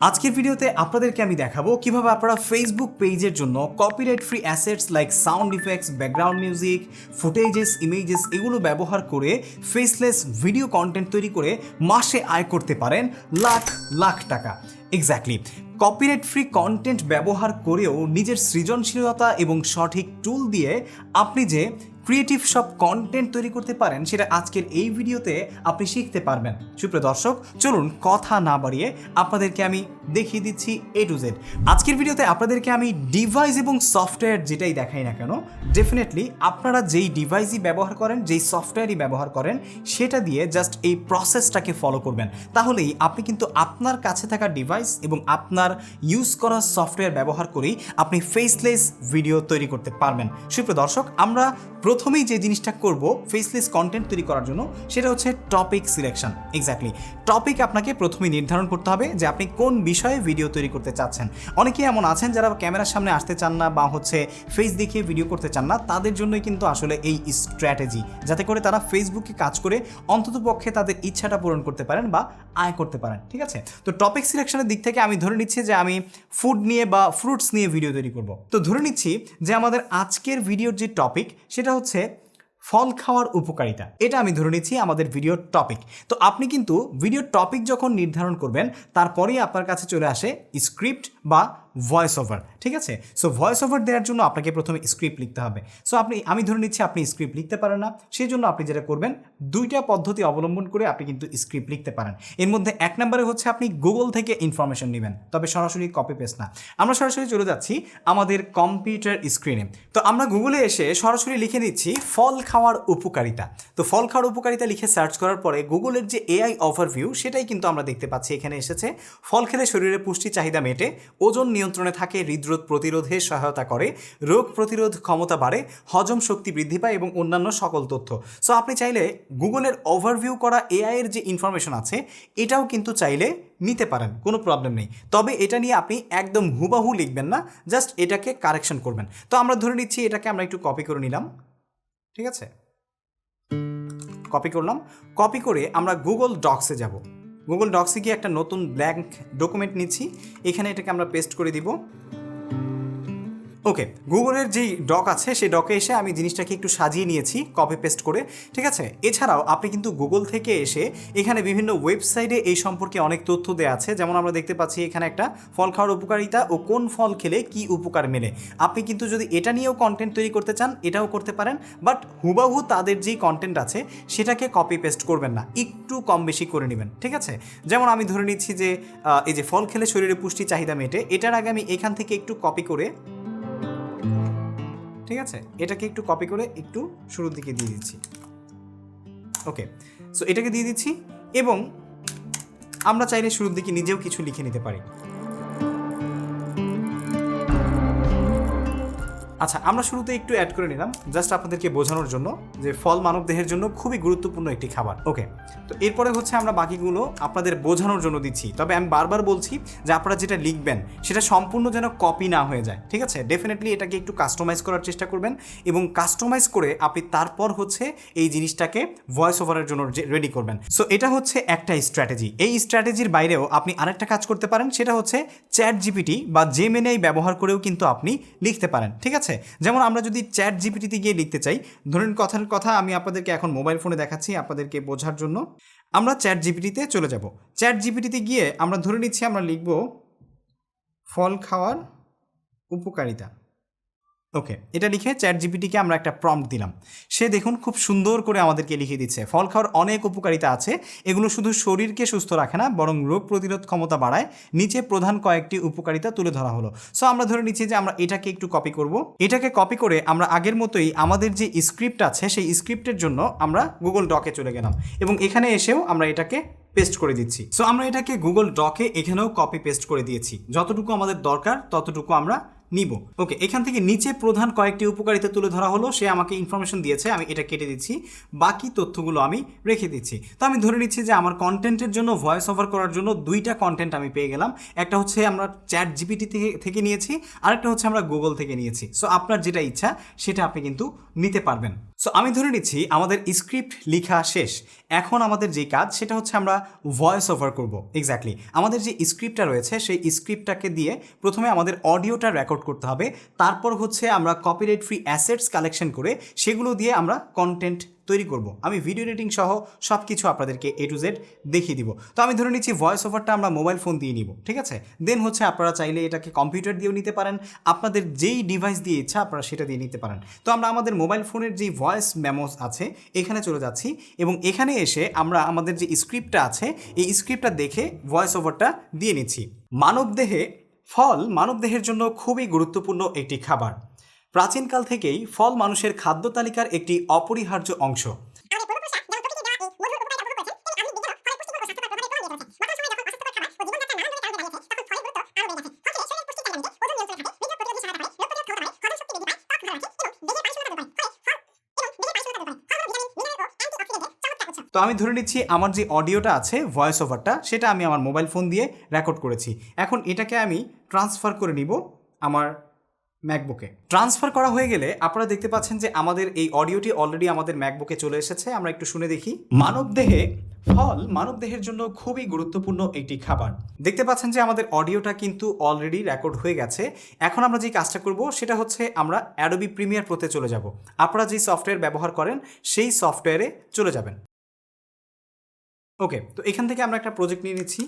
আজকের ভিডিওতে আপনাদেরকে আমি দেখাবো কীভাবে আপনারা ফেসবুক পেজের জন্য copyright free assets like sound effects background music footages images এগুলো ব্যবহার করে ফেসলেস ভিডিও কন্টেন্ট তৈরি করে মাসে আয় করতে পারেন লাখ লাখ টাকা। এক্স্যাক্টলি কপিরাইট ফ্রি কন্টেন্ট ব্যবহার করেও নিজের সৃজনশীলতা এবং সঠিক টুল দিয়ে আপনি যে ক্রিয়েটিভ সব কন্টেন্ট তৈরি করতে পারেন, সেটা আজকের এই ভিডিওতে আপনি শিখতে পারবেন। সুপ্রিয় দর্শক, চলুন কথা না বাড়িয়ে আপনাদেরকে আমি দেখিয়ে দিচ্ছি এ টু জেড আজকের ভিডিওতে আপনাদেরকে আমি ডিভাইস এবং সফটওয়্যার যেটাই দেখাই না কেন ডেফিনেটলি আপনারা যেই ডিভাইসই ব্যবহার করেন, যেই সফটওয়্যারই ব্যবহার করেন, সেটা দিয়ে জাস্ট এই প্রসেসটাকে ফলো করবেন। তাহলেই আপনি কিন্তু আপনার কাছে থাকা ডিভাইস এবং আপনার ইউজ করা সফটওয়্যার ব্যবহার করেই আপনি ফেসলেস ভিডিও তৈরি করতে পারবেন। সুপ্রিয় দর্শক, আমরা প্রথমেই যে জিনিসটা করব ফেসলেস কন্টেন্ট তৈরি করার জন্য, সেটা হচ্ছে টপিক সিলেকশন এক্স্যাক্টলি টপিক আপনাকে প্রথমেই নির্ধারণ করতে হবে যে আপনি কোন বিষয়ে ভিডিও তৈরি করতে চাচ্ছেন। অনেকেই এমন আছেন যারা ক্যামেরার সামনে আসতে চান না বা হচ্ছে ফেস দেখিয়ে ভিডিও করতে চান না, তাদের জন্যই কিন্তু আসলে এই স্ট্র্যাটেজি যাতে করে তারা ফেসবুকে কাজ করে অন্ততপক্ষে তাদের ইচ্ছাটা পূরণ করতে পারেন বা আয় করতে পারেন, ঠিক আছে? তো টপিক সিলেকশনের দিক থেকে আমি ধরে নিচ্ছি যে আমি ফুড নিয়ে বা ফ্রুটস নিয়ে ভিডিও তৈরি করব। তো ধরে নিচ্ছি যে আমাদের আজকের ভিডিওর যে টপিক সেটা হচ্ছে ফল খাওয়ার উপকারিতা। এটা আমি ধরে নিচ্ছি আমাদের ভিডিওর টপিক তো আপনি কিন্তু ভিডিওর টপিক যখন নির্ধারণ করবেন, তারপরেই আপনার কাছে চলে আসে স্ক্রিপ্ট বা ভয়েস ওভার ঠিক আছে? সো ভয়েস ওভার দেওয়ার জন্য আপনাকে প্রথমে স্ক্রিপ্ট লিখতে হবে। সো আপনি, আমি ধরে নিচ্ছি আপনি স্ক্রিপ্ট লিখতে পারেন না। সেই জন্য আপনি যেটা করবেন, দুইটা পদ্ধতি অবলম্বন করে আপনি কিন্তু স্ক্রিপ্ট লিখতে পারেন। এর মধ্যে এক নম্বরে হচ্ছে আপনি গুগল থেকে ইনফরমেশন নেবেন। তবে সরাসরি কপি পেস্ট না। আমরা সরাসরি চলে যাচ্ছি আমাদের কম্পিউটার স্ক্রিনে তো আমরা গুগলে এসে সরাসরি লিখে নিচ্ছি, ফল খাওয়ার উপকারিতা। তো ফল খাওয়ার উপকারিতা লিখে সার্চ করার পরে গুগলের যে এআই ওভারভিউ সেটাই কিন্তু আমরা দেখতে পাচ্ছি। এখানে এসেছে, ফল খেলে শরীরে পুষ্টি চাহিদা মেটে, ওজন থাকে, হৃদরোগ প্রতিরোধে সহায়তা করে, রোগ প্রতিরোধ ক্ষমতা বাড়ে, হজম শক্তি বৃদ্ধি পায় এবং অন্যান্য সকল তথ্য। সো আপনি চাইলে গুগলের ওভারভিউ করা এআইয়ের যে ইনফরমেশন আছে, এটাও কিন্তু চাইলে নিতে পারেন, কোনো প্রবলেম নেই। তবে এটা নিয়ে আপনি একদম হুবাহু লিখবেন না জাস্ট এটাকে কারেকশন করবেন। তো আমরা ধরে নিচ্ছি এটাকে আমরা একটু কপি করে নিলাম। ঠিক আছে? কপি করলাম। কপি করে আমরা গুগল ডক্সে যাব। গুগল ডক্সে গিয়ে একটা নতুন ব্ল্যাঙ্ক ডকুমেন্ট নিচ্ছি। এখানে এটাকে আমরা পেস্ট করে দিব। ওকে, গুগলের যেই ডক আছে, সেই ডকে এসে আমি জিনিসটাকে একটু সাজিয়ে নিয়েছি কপি পেস্ট করে, ঠিক আছে? এছাড়াও আপনি কিন্তু গুগল থেকে এসে এখানে বিভিন্ন ওয়েবসাইটে এই সম্পর্কে অনেক তথ্য দেওয়া আছে। যেমন আমরা দেখতে পাচ্ছি এখানে একটা ফল খাওয়ার উপকারিতা ও কোন ফল খেলে কি উপকার মেলে। আপনি কিন্তু যদি এটা নিয়েও কন্টেন্ট তৈরি করতে চান, এটাও করতে পারেন বাট হুবাহু তাদের যেই কন্টেন্ট আছে, সেটাকে কপি পেস্ট করবেন না, একটু কম বেশি করে নেবেন, ঠিক আছে? যেমন আমি ধরে নিচ্ছি যে এই যে ফল খেলে শরীরে পুষ্টি চাহিদা মেটে, এটার আগে আমি এখান থেকে একটু কপি করে ঠিক আছে? এটাকে একটু কপি করে একটু শুরুর দিকে দিয়ে দিচ্ছি। ওকে সো এটাকে দিয়ে দিচ্ছি এবং আমরা চাইলে শুরুর দিকে নিজেও কিছু লিখে নিতে পারি। আচ্ছা আমরা শুরুতে একটু অ্যাড করে নিলাম জাস্ট আপনাদেরকে বোঝানোর জন্য যে ফল মানব দেহের জন্য খুবই গুরুত্বপূর্ণ একটি খাবার। ওকে তো এরপরে হচ্ছে আমরা বাকিগুলো আপনাদের বোঝানোর জন্য দিচ্ছি। তবে আমি বারবার বলছি যে আপনারা যেটা লিখবেন, সেটা সম্পূর্ণ যেন কপি না হয়ে যায়, ঠিক আছে? ডেফিনেটলি এটাকে একটু কাস্টমাইজ করার চেষ্টা করবেন এবং কাস্টমাইজ করে আপনি তারপর হচ্ছে এই জিনিসটাকে ভয়েস ওভারের জন্য রেডি করবেন। সো এটা হচ্ছে একটা স্ট্র্যাটেজি এই স্ট্র্যাটেজির বাইরেও আপনি আরেকটা কাজ করতে পারেন, সেটা হচ্ছে চ্যাট জিপিটি বা জেমেনাই ব্যবহার করেও কিন্তু আপনি লিখতে পারেন, ঠিক আছে? যেমন আমরা যদি চ্যাট জিপিটিতে গিয়ে লিখতে চাই, ধরুন কথার কথা আমি আপনাদেরকে এখন মোবাইল ফোনে দেখাচ্ছি আপনাদেরকে বোঝার জন্য। আমরা চ্যাট জিপিটিতে চলে যাব। চ্যাট জিপিটিতে গিয়ে আমরা ধরে নিচ্ছি আমরা লিখব ফল খাওয়ার উপকারিতা। ওকে, এটা লিখে চ্যাট জিপিটিকে আমরা একটা প্রম্পট দিলাম। সে দেখুন খুব সুন্দর করে আমাদেরকে লিখে দিচ্ছে। ফল খাওয়ার অনেক উপকারিতা আছে, এগুলো শুধু শরীরকে সুস্থ রাখে না, বরং রোগ প্রতিরোধ ক্ষমতা বাড়ায়। নিচে প্রধান কয়েকটি উপকারিতা তুলে ধরা হলো। সো আমরা ধরে নিচ্ছি যে আমরা এটাকে একটু কপি করব। এটাকে কপি করে আমরা আগের মতোই আমাদের যে স্ক্রিপ্ট আছে, সেই স্ক্রিপ্টের জন্য আমরা গুগল ডকে চলে গেলাম। এবং এখানে এসেও আমরা এটাকে পেস্ট করে দিচ্ছি। সো আমরা এটাকে গুগল ডকে এখানেও কপি পেস্ট করে দিয়েছি। যতটুকু আমাদের দরকার, ততটুকু আমরা নিব। ওকে, এখান থেকে নিচে প্রধান কয়েকটি উপকারিতা তুলে ধরা হলো। সে আমাকে ইনফরমেশন দিয়েছে, আমি এটা কেটে দিচ্ছি। বাকি তথ্যগুলো আমি রেখে দিচ্ছি। তো আমি ধরে নিচ্ছি যে আমার কন্টেন্টের জন্য ভয়েস ওভার করার জন্য দুইটা কন্টেন্ট আমি পেয়ে গেলাম। একটা হচ্ছে আমরা চ্যাট জিপিটি থেকে থেকে নিয়েছি, আরেকটা হচ্ছে আমরা গুগল থেকে নিয়েছি। সো আপনার যেটা ইচ্ছা, সেটা আপনি কিন্তু নিতে পারবেন। সো আমি ধরে নিচ্ছি আমাদের স্ক্রিপ্ট লেখা শেষ। এখন আমাদের যে কাজ, সেটা হচ্ছে আমরা ভয়েস ওভার করব। এক্স্যাক্টলি আমাদের যে স্ক্রিপ্টটা রয়েছে, সেই স্ক্রিপ্টটাকে দিয়ে প্রথমে আমাদের অডিওটা রেকর্ড করতে হবে। তারপর হচ্ছে আমরা কপিরাইট ফ্রি অ্যাসেটস কালেকশন করে সেগুলো দিয়ে আমরা কন্টেন্ট তৈরি করব। আমি ভিডিও এডিটিং সহ সব কিছু আপনাদেরকে এ টু জেড দেখিয়ে দিব। তো আমি ধরে নিচ্ছি ভয়েস ওভারটা আমরা মোবাইল ফোন দিয়ে নিব, ঠিক আছে? দেন হচ্ছে আপনারা চাইলে এটাকে কম্পিউটার দিয়েও নিতে পারেন। আপনাদের যেই ডিভাইস দিয়ে ইচ্ছা আপনারা সেটা দিয়ে নিতে পারেন। তো আমরা আমাদের মোবাইল ফোনের যেই ভয়েস মেমোস আছে, এখানে চলে যাচ্ছি এবং এখানে এসে আমরা আমাদের যে স্ক্রিপ্টটা আছে, এই স্ক্রিপ্টটা দেখে ভয়েস ওভারটা দিয়ে নিচ্ছি। মানবদেহে ফল মানবদেহের জন্য খুবই গুরুত্বপূর্ণ একটি খাবার। প্রাচীনকাল থেকেই ফল মানুষের খাদ্য তালিকার একটি অপরিহার্য অংশ। তো আমি ধরে নিচ্ছি, আমার যে অডিওটা আছে ভয়েস ওভারটা সেটা আমি আমার মোবাইল ফোন দিয়ে রেকর্ড করেছি। এখন এটাকে আমি ট্রান্সফার করে নিব আমার ম্যাকবুকে ট্রান্সফার করা হয়ে গেলে আপনারা দেখতে পাচ্ছেন যে আমাদের এই অডিওটি অলরেডি আমাদের ম্যাকবুকে চলে এসেছে। আমরা একটু শুনে দেখি। মানবদেহে ফল মানবদেহের জন্য খুবই গুরুত্বপূর্ণ একটি খাবার। দেখতে পাচ্ছেন যে আমাদের অডিওটা কিন্তু অলরেডি রেকর্ড হয়ে গেছে। এখন আমরা যে কাজটা করব সেটা হচ্ছে আমরা অ্যাডোবি প্রিমিয়ার প্রোতে চলে যাব। আপনারা যেই সফটওয়্যার ব্যবহার করেন সেই সফটওয়্যারে চলে যাবেন। ওকে তো এখান থেকে আমরা একটা প্রজেক্ট নিয়ে নিচ্ছি।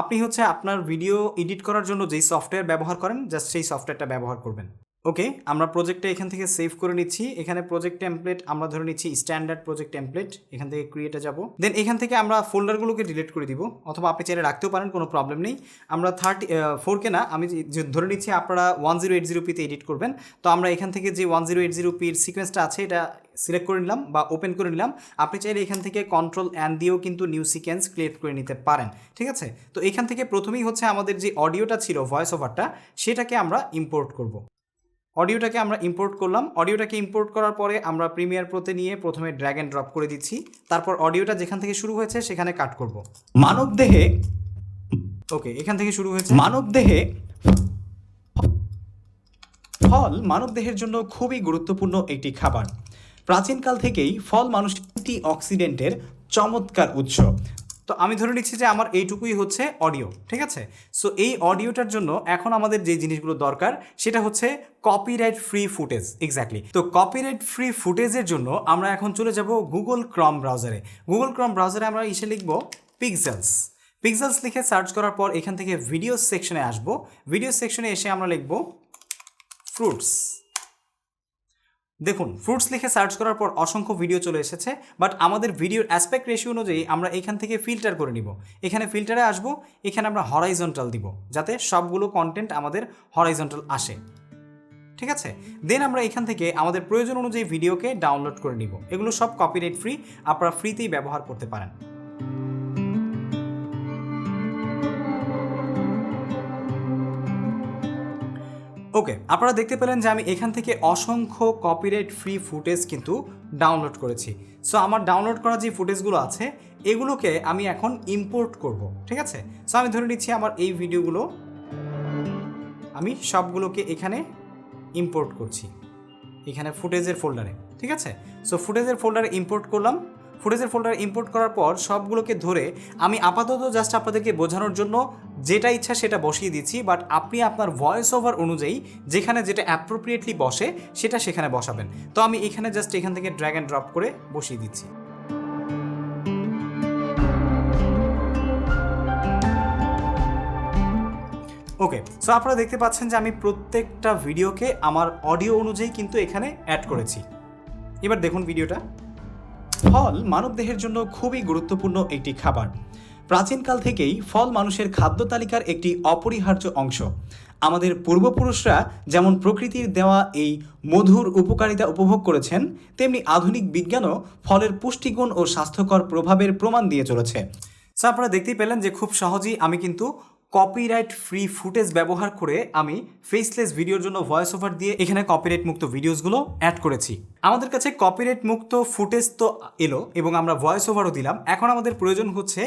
আপনি হচ্ছে আপনার ভিডিও এডিট করার জন্য যেই সফটওয়্যার ব্যবহার করেন জাস্ট সেই সফটওয়্যারটা ব্যবহার করবেন। ওকে, আমরা প্রজেক্টটা এখান থেকে সেভ করে নিচ্ছি। এখানে প্রজেক্ট টেমপ্লেট আমরা ধরে নিচ্ছি স্ট্যান্ডার্ড প্রজেক্ট টেমপ্লেট এখান থেকে ক্রিয়েটে যাব। দেন এখান থেকে আমরা ফোল্ডারগুলোকে ডিলিট করে দিব। অথবা আপনি চাইলে রাখতেও পারেন, কোনো প্রবলেম নেই। আমরা থার্টি ফোর কে না, আমি ধরে নিচ্ছি আপনারা ওয়ান জিরো এইট জিরো পিতে এডিট করবেন। তো আমরা এখান থেকে যে ওয়ান জিরো এইট জিরো পির সিকোয়েন্সটা আছে, এটা সিলেক্ট করে নিলাম বা ওপেন করে নিলাম। আপনি চাইলে এখান থেকে কন্ট্রোল অ্যান দিয়েও কিন্তু নিউ সিকোয়েন্স ক্রিয়েট করে নিতে পারেন। ঠিক আছে? তো এখান থেকে প্রথমেই হচ্ছে আমাদের যে অডিওটা ছিল ভয়েস ওভারটা সেটাকে আমরা ইম্পোর্ট করব। অডিওটাকে আমরা ইম্পোর্ট করলাম। অডিওটাকে ইম্পোর্ট করার পরে আমরা প্রিমিয়ার প্রোতে নিয়ে প্রথমে ড্র্যাগ অ্যান্ড ড্রপ করে দিচ্ছি। তারপর অডিওটা যেখান থেকে শুরু হয়েছে সেখানে কাট করব। মানবদেহে ওকে এখান থেকে শুরু হয়েছে। মানবদেহে ফল মানবদেহের জন্য খুবই গুরুত্বপূর্ণ একটি খাবার। প্রাচীনকাল থেকেই ফল মানুষটি অক্সিডেন্টের চমৎকার উৎস। তো আমি ধরে নিচ্ছি যে আমার এইটুকুই হচ্ছে অডিও ঠিক আছে? সো এই অডিওটার জন্য এখন আমাদের যে জিনিসগুলো দরকার, সেটা হচ্ছে কপিরাইট ফ্রি ফুটেজ এক্স্যাক্টলি তো কপিরাইট ফ্রি ফুটেজের জন্য আমরা এখন চলে যাব গুগল ক্রম ব্রাউজারে গুগল ক্রম ব্রাউজারে আমরা এসে লিখব পিক্সেলস পিক্সেলস লিখে সার্চ করার পর এখান থেকে ভিডিও সেকশনে আসব। ভিডিও সেকশনে এসে আমরা লিখব ফ্রুটস দেখুন ফ্রুটস লিখে সার্চ করার পর অসংখ্য ভিডিও চলে এসেছে বাট আমাদের ভিডিওর অ্যাসপেক্ট রেশিও অনুযায়ী আমরা এখান থেকে ফিল্টার করে নিব। এখানে ফিল্টারে আসব, এখানে আমরা হরাইজন্টাল দিব, যাতে সবগুলো কন্টেন্ট আমাদের হরাইজন্টাল আসে। ঠিক আছে? দেন আমরা এখান থেকে আমাদের প্রয়োজন অনুযায়ী ভিডিওকে ডাউনলোড করে নিব। এগুলো সব কপিরাইট ফ্রি আপনারা ফ্রিতেই ব্যবহার করতে পারেন। ওকে, আপনারা দেখতে পেলেন যে আমি এখান থেকে অসংখ্য কপিরাইট ফ্রি ফুটেজ কিন্তু ডাউনলোড করেছি। সো আমার ডাউনলোড করা যে ফুটেজগুলো আছে, এগুলোকে আমি এখন ইম্পোর্ট করব, ঠিক আছে? সো আমি ধরে নিচ্ছি আমার এই ভিডিওগুলো আমি সবগুলোকে এখানে ইম্পোর্ট করছি, এখানে ফুটেজের ফোল্ডারে ঠিক আছে? সো ফুটেজের ফোল্ডারে ইম্পোর্ট করলাম ফুটেজের ফোল্ডারে ইম্পোর্ট করার পর সবগুলোকে ধরে আমি আপাতত জাস্ট আপনাদেরকে বোঝানোর জন্য যেটা ইচ্ছা সেটা বসিয়ে দিচ্ছি বাট আপনি আপনার ভয়েস ওভার অনুযায়ী যেখানে যেটা অ্যাপ্রোপ্রিয়েটলি বসে সেটা সেখানে বসাবেন। তো আমি এখানে জাস্ট এখান থেকে ড্র্যাগ অ্যান্ড ড্রপ করে বসিয়ে দিচ্ছি। ওকে সো আপনারা দেখতে পাচ্ছেন যে আমি প্রত্যেকটা ভিডিওকে আমার অডিও অনুযায়ী কিন্তু এখানে অ্যাড করেছি। এবার দেখুন ভিডিওটা ফল মানবদেহের জন্য খুবই গুরুত্বপূর্ণ একটি খাবার। প্রাচীনকাল থেকেই ফল মানুষের খাদ্য তালিকার একটি অপরিহার্য অংশ। আমাদের পূর্বপুরুষরা যেমন প্রকৃতির দেওয়া এই মধুর উপকারিতা উপভোগ করেছেন, তেমনি আধুনিক বিজ্ঞানও ফলের পুষ্টিগুণ ও স্বাস্থ্যকর প্রভাবের প্রমাণ দিয়ে চলেছে। সো আপনারা দেখতেই পেলেন যে খুব সহজেই আমি কিন্তু কপিরাইট ফ্রি ফুটেজ ব্যবহার করে আমি ফেসলেস ভিডিওর জন্য ভয়েস ওভার দিয়ে এখানে কপিরাইট মুক্ত ভিডিওসগুলো অ্যাড করেছি। আমাদের কাছে কপিরাইট মুক্ত ফুটেজ তো এলো এবং আমরা ভয়েস ওভারও দিলাম। এখন আমাদের প্রয়োজন হচ্ছে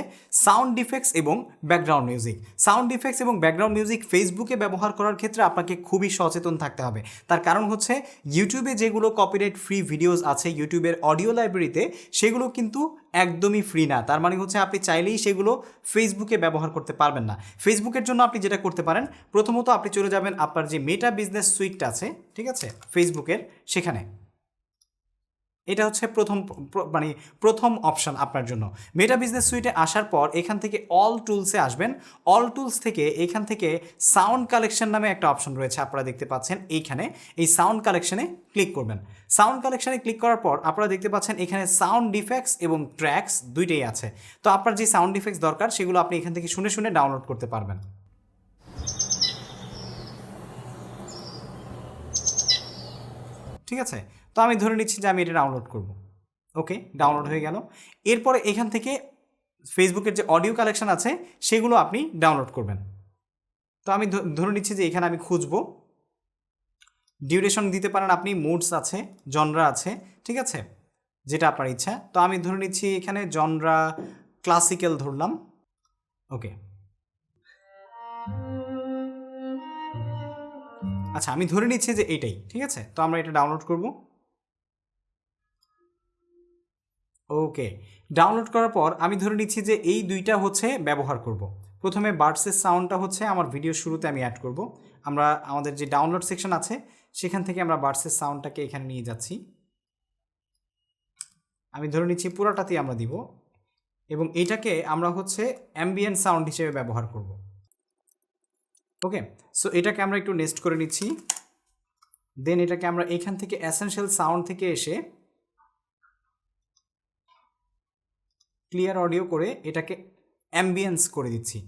সাউন্ড ডিফেক্টস এবং ব্যাকগ্রাউন্ড মিউজিক সাউন্ড ডিফেক্টস এবং ব্যাকগ্রাউন্ড মিউজিক ফেসবুকে ব্যবহার করার ক্ষেত্রে আপনাকে খুবই সচেতন থাকতে হবে। তার কারণ হচ্ছে ইউটিউবে যেগুলো কপিরাইট ফ্রি ভিডিওস আছে ইউটিউবের অডিও লাইব্রেরিতে সেগুলো কিন্তু একদমই ফ্রি না। তার মানে হচ্ছে আপনি চাইলেই সেগুলো ফেসবুকে ব্যবহার করতে পারবেন না। ফেসবুকের জন্য আপনি যেটা করতে পারেন, প্রথমত আপনি চলে যাবেন আপনার যে মেটা বিজনেস সুইটটা আছে, ঠিক আছে? ফেসবুকের সেখানে। এটা হচ্ছে প্রথম মানে প্রথম অপশন আপনার জন্য। মেটা বিজনেস সুইটে আসার পর এখান থেকে অল টুলসে আসবেন। অল টুলস থেকে এখান থেকে সাউন্ড কালেকশন নামে একটা অপশন রয়েছে আপনারা দেখতে পাচ্ছেন এইখানে। এই সাউন্ড কালেকশনে ক্লিক করবেন। সাউন্ড কালেকশনে ক্লিক করার পর আপনারা দেখতে পাচ্ছেন এখানে সাউন্ড ডিফেক্টস এবং ট্র্যাক্স দুইটাই আছে। তো আপনার যে সাউন্ড ডিফেক্টস দরকার সেগুলো আপনি এখান থেকে শুনে শুনে ডাউনলোড করতে পারবেন। ঠিক আছে? তো আমি ধরে নিচ্ছি যে আমি এটা ডাউনলোড করব। ওকে ডাউনলোড হয়ে গেল। এরপরে এখান থেকে ফেসবুকের যে অডিও কালেকশন আছে, সেগুলো আপনি ডাউনলোড করবেন। তো আমি ধরে নিচ্ছি যে এখানে আমি খুঁজবো। ডিউরেশন দিতে পারেন আপনি মুডস আছে জনরা আছে, ঠিক আছে? যেটা আপনার ইচ্ছা। তো আমি ধরে নিচ্ছি এখানে জনরা ক্লাসিক্যাল ধরলাম। ওকে আচ্ছা আমি ধরে নিচ্ছি যে এইটাই ঠিক আছে? তো আমরা এটা ডাউনলোড করব। ওকে ডাউনলোড করার পর আমি ধরে নিচ্ছি যে এই দুইটা হচ্ছে ব্যবহার করব। প্রথমে বার্ডসের সাউন্ডটা হচ্ছে আমার ভিডিও শুরুতে আমি অ্যাড করব। আমরা আমাদের যে ডাউনলোড সেকশন আছে, সেখান থেকে আমরা বার্ডসের সাউন্ডটাকে এখানে নিয়ে যাচ্ছি। আমি ধরে নিচ্ছি পুরোটাতেই আমরা দিব। এবং এটাকে আমরা হচ্ছে অ্যাম্বিয়েন্ট সাউন্ড হিসেবে ব্যবহার করব। ওকে সো এটাকে আমরা একটু নেক্সট করে নিচ্ছি। দেন এটাকে আমরা এখান থেকে অ্যাসেনশিয়াল সাউন্ড থেকে এসে ক্লিয়ার অডিও করে এটাকে অ্যাম্বিয়েন্স করে দিচ্ছি।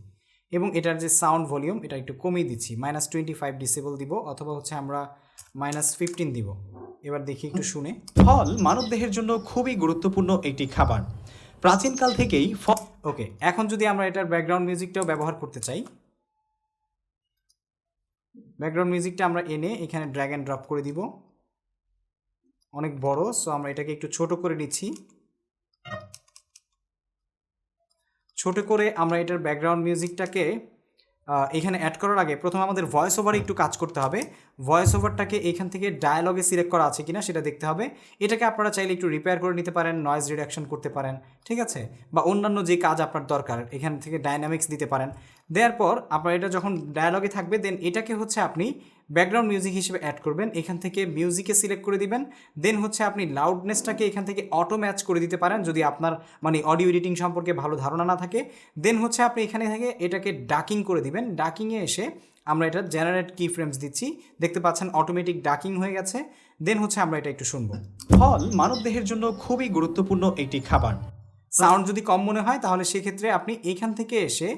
এবং এটার যে সাউন্ড ভলিউম এটা একটু কমিয়ে দিচ্ছি। মাইনাস টোয়েন্টি ফাইভ ডিসেবল দিব অথবা হচ্ছে আমরা মাইনাস ফিফটিন দিব। এবার দেখি একটু শুনে। ফল মানবদেহের জন্য খুবই গুরুত্বপূর্ণ একটি খাবার। প্রাচীনকাল থেকেই ফল ওকে এখন যদি আমরা এটার ব্যাকগ্রাউন্ড মিউজিকটাও ব্যবহার করতে চাই। ব্যাকগ্রাউন্ড মিউজিকটা আমরা এনে এখানে ড্র্যাগ অ্যান্ড ড্রপ করে দিব। অনেক বড় সো আমরা এটাকে একটু ছোট করে নিচ্ছি। ছোট করে আমরা এটার ব্যাকগ্রাউন্ড মিউজিকটাকে এখানে অ্যাড করার আগে প্রথমে আমাদের ভয়েস ওভারে একটু কাজ করতে হবে। ভয়েস ওভারটাকে এখান থেকে ডায়ালগে সিলেক্ট করা আছে কিনা সেটা দেখতে হবে। এটাকে আপনারা চাইলে একটু রিপেয়ার করে নিতে পারেন নয়েজ রিডাকশন করতে পারেন, ঠিক আছে? বা অন্যান্য যে কাজ আপনার দরকার, এখান থেকে ডাইনামিক্স দিতে পারেন। দেওয়ার পর আপনার এটা যখন ডায়ালগে থাকবে দেন এটাকে হচ্ছে আপনি ব্যাকগ্রাউন্ড মিউজিক হিসেবে অ্যাড করবেন, এখান থেকে মিউজিকে সিলেক্ট করে দিবেন দেন হচ্ছে আপনি লাউডনেসটাকে এখান থেকে অটো ম্যাচ করে দিতে পারেন যদি আপনার মানে অডিও এডিটিং সম্পর্কে ভালো ধারণা না থাকে। দেন হচ্ছে আপনি এখানে থেকে এটাকে ডাকিং করে দিবেন। ডাকিংয়ে এসে আমরা এটা জেনারেট কি ফ্রেমস দিচ্ছি। দেখতে পাচ্ছেন অটোমেটিক ডাকিং হয়ে গেছে। দেন হচ্ছে আমরা এটা একটু শুনব। ফল মানবদেহের জন্য খুবই গুরুত্বপূর্ণ একটি খাবার। সাউন্ড যদি কম মনে হয়, তাহলে সেক্ষেত্রে আপনি এখান থেকে এসে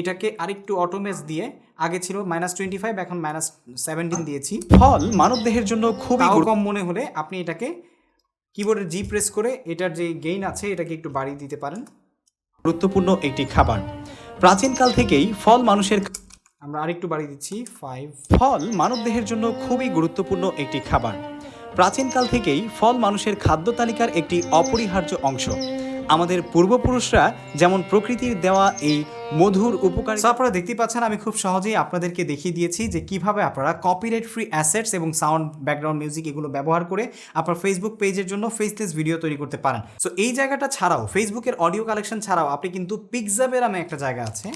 এটাকে আরেকটু অটোমেস দিয়ে আগে ছিল মাইনাস টোয়েন্টি ফাইভ এখন মাইনাস সেভেন্টিন দিয়েছি। ফল মানবদেহের জন্য খুবই কম মনে হলে আপনি এটাকে কিবোর্ডে জি প্রেস করে এটার যে গেইন আছে এটাকে একটু বাড়িয়ে দিতে পারেন। গুরুত্বপূর্ণ একটি খাবার। প্রাচীনকাল থেকেই ফল মানুষের আমরা আরেকটু বাড়িয়ে দিচ্ছি ফাইভ ফল মানবদেহের জন্য খুবই গুরুত্বপূর্ণ একটি খাবার। প্রাচীনকাল থেকেই ফল মানুষের খাদ্য তালিকার একটি অপরিহার্য অংশ। আমাদের পূর্বপুরুষরা যেমন প্রকৃতির দেওয়া এই মধুর উপকার আপনারা দেখতেই পাচ্ছেন, আমি খুব সহজেই আপনাদেরকে দেখিয়ে দিয়েছি যে কীভাবে আপনারা কপিরাইট ফ্রি অ্যাসেটস এবং সাউন্ড ব্যাকগ্রাউন্ড মিউজিক এগুলো ব্যবহার করে আপনার ফেসবুক পেজের জন্য ফেসলেস ভিডিও তৈরি করতে পারেন। সো এই জায়গাটা ছাড়াও ফেসবুকের অডিও কালেকশন ছাড়াও, আপনি কিন্তু পিকজাবে নামে একটা জায়গা আছে।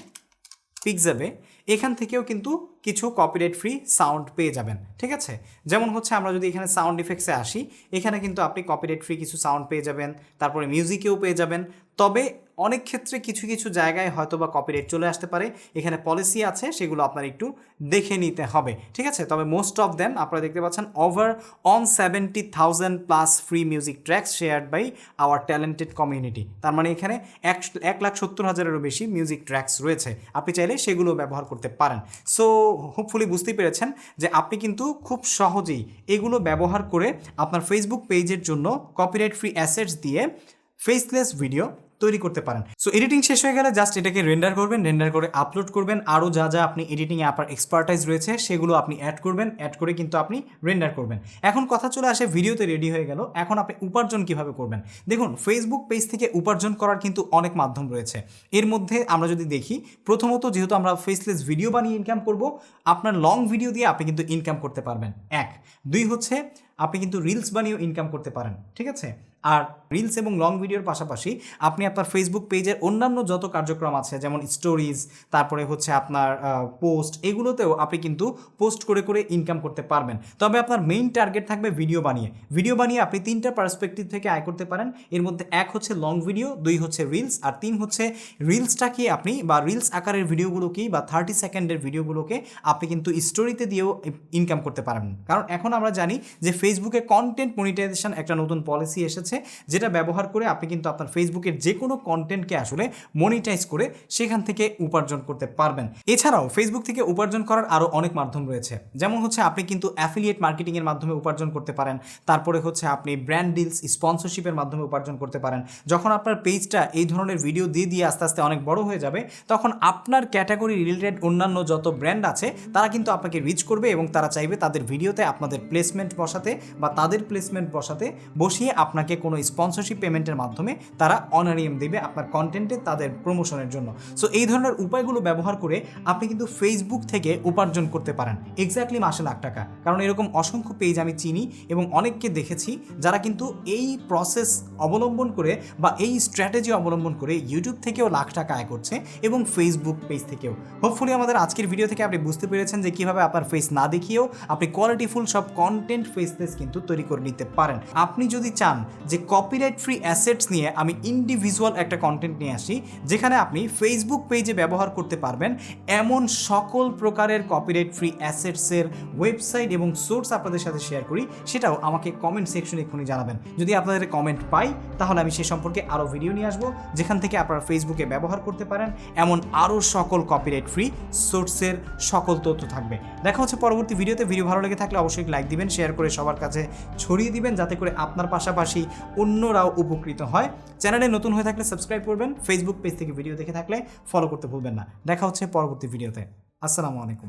পিকজাবে এখান থেকেও কিন্তু কিছু কপিরাইট ফ্রি সাউন্ড পেয়ে যাবেন, ঠিক আছে? যেমন হচ্ছে আমরা যদি এখানে সাউন্ড ইফেক্টসে আসি, এখানে কিন্তু আপনি কপিরাইট ফ্রি কিছু সাউন্ড পেয়ে যাবেন, তারপরে মিউজিকেও পেয়ে যাবেন। তবে অনেক ক্ষেত্রে কিছু কিছু জায়গায় হয়তো বা কপিরাইট চলে আসতে পারে। এখানে পলিসি আছে, সেগুলো আপনার একটু দেখে নিতে হবে, ঠিক আছে? তবে মোস্ট অফ দেম আপনারা দেখতে পাচ্ছেন over on seventy thousand plus free music tracks shared by our talented community তার মানে এখানে এক এক লাখ সত্তর হাজারেরও বেশি মিউজিক ট্র্যাক্স রয়েছে। আপনি চাইলে সেগুলো ব্যবহার করতে পারেন। সো হোপফুলি বুঝতেই পেরেছেন যে আপনি কিন্তু খুব সহজেই এগুলো ব্যবহার করে আপনার ফেসবুক পেজের জন্য কপিরাইট ফ্রি অ্যাসেটস দিয়ে ফেসলেস ভিডিও তৈরি করতে পারেন। সো এডিটিং শেষ হয়ে গেলে জাস্ট এটাকে রেন্ডার করবেন রেন্ডার করে আপলোড করবেন। আরও যা যা আপনি এডিটিংয়ে আপনার এক্সপার্টাইজ রয়েছে, সেগুলো আপনি অ্যাড করবেন অ্যাড করে কিন্তু আপনি রেন্ডার করবেন। এখন কথা চলে আসে ভিডিওতে রেডি হয়ে গেল। এখন আপনি উপার্জন কীভাবে করবেন? দেখুন ফেসবুক পেজ থেকে উপার্জন করার কিন্তু অনেক মাধ্যম রয়েছে। এর মধ্যে আমরা যদি দেখি, প্রথমত যেহেতু আমরা ফেসলেস ভিডিও বানিয়ে ইনকাম করব, আপনার লং ভিডিও দিয়ে আপনি কিন্তু ইনকাম করতে পারবেন। এক। দুই হচ্ছে, আপনি কিন্তু রিলস বানিয়েও ইনকাম করতে পারেন। ঠিক আছে? আর রিলস এবং লং ভিডিওর পাশাপাশি আপনি আপনার ফেসবুক পেজের অন্যান্য যত কার্যক্রম আছে, যেমন স্টোরিজ তারপরে হচ্ছে আপনার পোস্ট এগুলোতেও আপনি কিন্তু পোস্ট করে করে ইনকাম করতে পারবেন। তবে আপনার মেইন টার্গেট থাকবে ভিডিও বানিয়ে। ভিডিও বানিয়ে আপনি তিনটা পার্সপেক্টিভ থেকে আয় করতে পারেন। এর মধ্যে এক হচ্ছে লং ভিডিও দুই হচ্ছে রিলস আর তিন হচ্ছে রিলসটাকে আপনি বা রিলস আকারের ভিডিওগুলোকেই বা থার্টি সেকেন্ডের ভিডিওগুলোকে আপনি কিন্তু স্টোরিতে দিয়েও ইনকাম করতে পারবেন। কারণ এখন আমরা জানি যে ফেসবুকে কন্টেন্ট মনিটাইজেশন একটা নতুন পলিসি এসেছে। যেটা ব্যবহার করে আপনি কিন্তু আপনার ফেসবুকের যে কোনো কন্টেন্টকে আসলে মনিটাইজ করে সেখান থেকে উপার্জন করতে পারবেন। এছাড়াও ফেসবুক থেকে উপার্জন করার আরও অনেক মাধ্যম রয়েছে। যেমন হচ্ছে আপনি কিন্তু অ্যাফিলিয়েট মার্কেটিংয়ের মাধ্যমে উপার্জন করতে পারেন। তারপরে হচ্ছে আপনি ব্র্যান্ড ডিলস স্পন্সরশিপের মাধ্যমে উপার্জন করতে পারেন। যখন আপনার পেজটা এই ধরনের ভিডিও দিয়ে দিয়ে আস্তে আস্তে অনেক বড় হয়ে যাবে, তখন আপনার ক্যাটাগরি রিলেটেড অন্যান্য যত ব্র্যান্ড আছে, তারা কিন্তু আপনাকে রিচ করবে এবং তারা চাইবে তাদের ভিডিওতে আপনাদের প্লেসমেন্ট বসাতে বা তাদের প্লেসমেন্ট বসাতে বসিয়ে আপনাকে কোনো স্পন্সরশিপ পেমেন্টের মাধ্যমে তারা অনারিয়াম দেবে আপনার কন্টেন্টে তাদের প্রমোশনের জন্য। সো এই ধরনের উপায়গুলো ব্যবহার করে আপনি কিন্তু ফেসবুক থেকে উপার্জন করতে পারেন। এক্স্যাক্টলি মাসে লাখ টাকা। কারণ এরকম অসংখ্য পেজ আমি চিনি এবং অনেককে দেখেছি যারা কিন্তু এই প্রসেস অবলম্বন করে বা এই স্ট্র্যাটেজি অবলম্বন করে ইউটিউব থেকেও লাখ টাকা আয় করছে এবং ফেসবুক পেজ থেকেও। হোপফুলি আমাদের আজকের ভিডিও থেকে আপনি বুঝতে পেরেছেন যে কীভাবে আপনার ফেস না দেখিয়েও আপনি কোয়ালিটিফুল সব কন্টেন্ট ফেসলেস কিন্তু তৈরি করে নিতে পারেন। আপনি যদি চান যে কপিরাইট ফ্রি অ্যাসেটস নিয়ে আমি ইন্ডিভিজুয়াল একটা কন্টেন্ট নিয়ে আসি, যেখানে আপনি ফেসবুক পেজে ব্যবহার করতে পারবেন এমন সকল প্রকারের কপিরাইট ফ্রি অ্যাসেটসের ওয়েবসাইট এবং সোর্স আপনাদের সাথে শেয়ার করি, সেটাও আমাকে কমেন্ট সেকশনে এক্ষুনি জানাবেন। যদি আপনাদের কমেন্ট পাই, তাহলে আমি সে সম্পর্কে আরও ভিডিও নিয়ে আসব, যেখান থেকে আপনারা ফেসবুকে ব্যবহার করতে পারেন এমন আরও সকল কপিরাইট ফ্রি সোর্সের সকল তথ্য থাকবে। দেখা হচ্ছে পরবর্তী ভিডিওতে ভিডিও ভালো লেগে থাকলে অবশ্যই লাইক দিবেন শেয়ার করে সবার কাছে ছড়িয়ে দিবেন, যাতে করে আপনার পাশাপাশি অন্যরাও উপকৃত হয়। চ্যানেলে নতুন হয়ে থাকলে সাবস্ক্রাইব করবেন ফেসবুক পেজ থেকে ভিডিও দেখে থাকলে ফলো করতে ভুলবেন না। দেখা হচ্ছে পরবর্তী ভিডিওতে আসসালামু আলাইকুম।